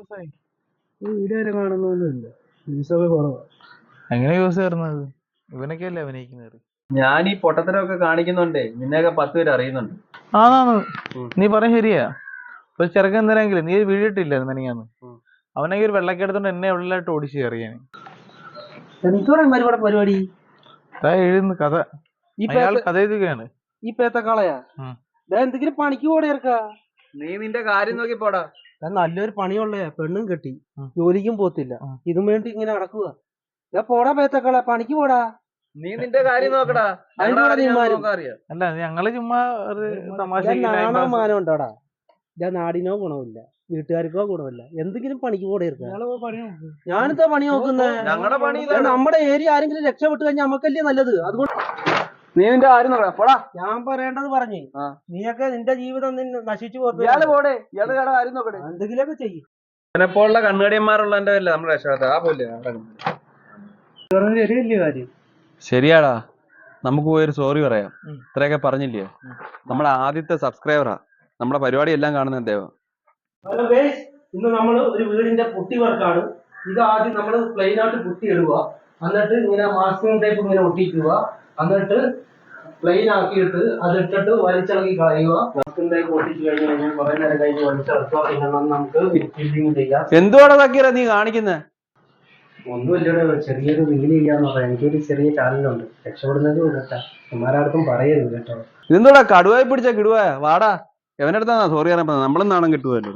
ദിവസമായി വീഡിയോ വരെ കാണുന്നൊന്നുമില്ല വ്യൂസൊക്കെ കുറവാ. എങ്ങനെ യൂസ് ചേർന്നത് ഇവനൊക്കെ അല്ലേ അഭിനയിക്കുന്നത്? ഞാൻ ഈ പൊട്ടത്തരമൊക്കെ കാണിക്കുന്നുണ്ടേ നിന്നെയൊക്കെ പത്ത് പേര് അറിയുന്നുണ്ട്. ആന്നാന്ന്. നീ പറഞ്ഞ ശരിയാ. ഒരു ചെറുക്കൻ എന്തിനെങ്കിലും നീ വീഡിയോ ഇട്ടില്ല മെനിങ്ങാന്ന്. അവനെങ്കിൽ ഒരു വെള്ളക്കെ എടുത്തോണ്ട് എന്നെ ഉള്ളിലായിട്ട് ഓടിച്ചു കയറിയാണ് എനിക്കോടെ പരിപാടി പരിപാടി? അതാ എഴുതുന്ന കഥ. ഈ അയാൾ പേത്ത കഥ എഴുതുകയാണ്. ഈ പേത്തക്കാളയാ? ഉം. ദേ എന്തെങ്കിലും പണിക്ക് പോടെ ഇറക്കാ നീ നിന്റെ കാര്യം നോക്കി പോടാ ഞാൻ നല്ലൊരു പണിയുള്ളേ പെണ്ണും കെട്ടി. ജോലിക്കും പോത്തില്ല. ഇതും വേണ്ടി ഇങ്ങനെ നടക്കുക ഞാൻ പോടാ പേത്തക്കളെ പണിക്ക് പോടാ. നീ നിന്റെ കാര്യം നോക്കടാ. കൂടെ അല്ല ഞങ്ങൾ ചുമ്മാ ഒരു തമാശ ഞാൻ നാണോ മാനോ ഉണ്ടോടാ? ഞാൻ നാടിനോ ഗുണമില്ല വീട്ടുകാർക്കോ ഗുണമില്ല. എന്തെങ്കിലും പണിക്ക് പോടെ ഇറക്കാ ഞാനിതാ പണി നോക്കുന്നേ? ഞങ്ങളുടെ പണി ഇതാണ്. നമ്മുടെ ഏരിയ ആരെങ്കിലും രക്ഷപ്പെട്ട് കഴിഞ്ഞാൽ നമുക്കല്ലേ നല്ലത്. അതുകൊണ്ട് നീ നിന്റെ ആരും നോക്കടാ പോടാ. ഞാൻ പറയേണ്ടത് പറഞ്ഞു. നീയൊക്കെ നിന്റെ ജീവിതം നിന്നെ നശിച്ചു ഇയാൾ പോകും പോടെ. ഇയാൾ കട കാര്യം നോക്കട്ടെ. എന്തെങ്കിലുമൊക്കെ ചെയ്യും. ഇതിനെപ്പോലുള്ള കണ്ണുകടിയന്മാരുള്ളതിന്റെ അല്ലേ നമ്മുടെ രക്ഷപ്പെടാത്ത. ആ പോലെ ശരിയല്ലേ കാര്യം? ശരിയാടാ. നമുക്ക് പോയൊരു സോറി പറയാം. ഇത്രയൊക്കെ പറഞ്ഞില്ലേ? നമ്മളെ ആദ്യത്തെ സബ്സ്ക്രൈബറാ നമ്മളെ പരിപാടി എല്ലാം കാണുന്ന അദ്ദേഹം ഇന്ന് നമ്മൾ ഒരു വീടിന്റെ പുട്ടി വർക്കാണ്. ഇത് ആദ്യം നമ്മൾ പ്ലെയിൻ ആയിട്ട് പുട്ടി ഇടുക. എന്നിട്ട് ഇങ്ങനെ മാസ്കിംഗ് ടൈപ്പ് ഇങ്ങനെ ഒട്ടിക്കുക. എന്നിട്ട് പ്ലെയിൻ ആക്കിയിട്ട് അത് ഇട്ടിട്ട് വലിച്ചിളക്കി കളയുക. നീ കാണിക്കുന്നത് ഒന്നുമില്ലടോ ചെറിയൊരു റീൽ ചെയ്യാന്ന് പറയാം. എനിക്കൊരു ചെറിയ ചാനലുണ്ട് രക്ഷപ്പെടുന്നത് കേട്ടാ. അമ്മാരാർക്കും പറയരുത് കേട്ടോ. ഇതെന്തോടാ കടുവായി പിടിച്ച കിടുവായ വാടാ. എവനടുത്താ സോറി പറയാൻ നമ്മളെന്നാണം കിട്ടുമല്ലോ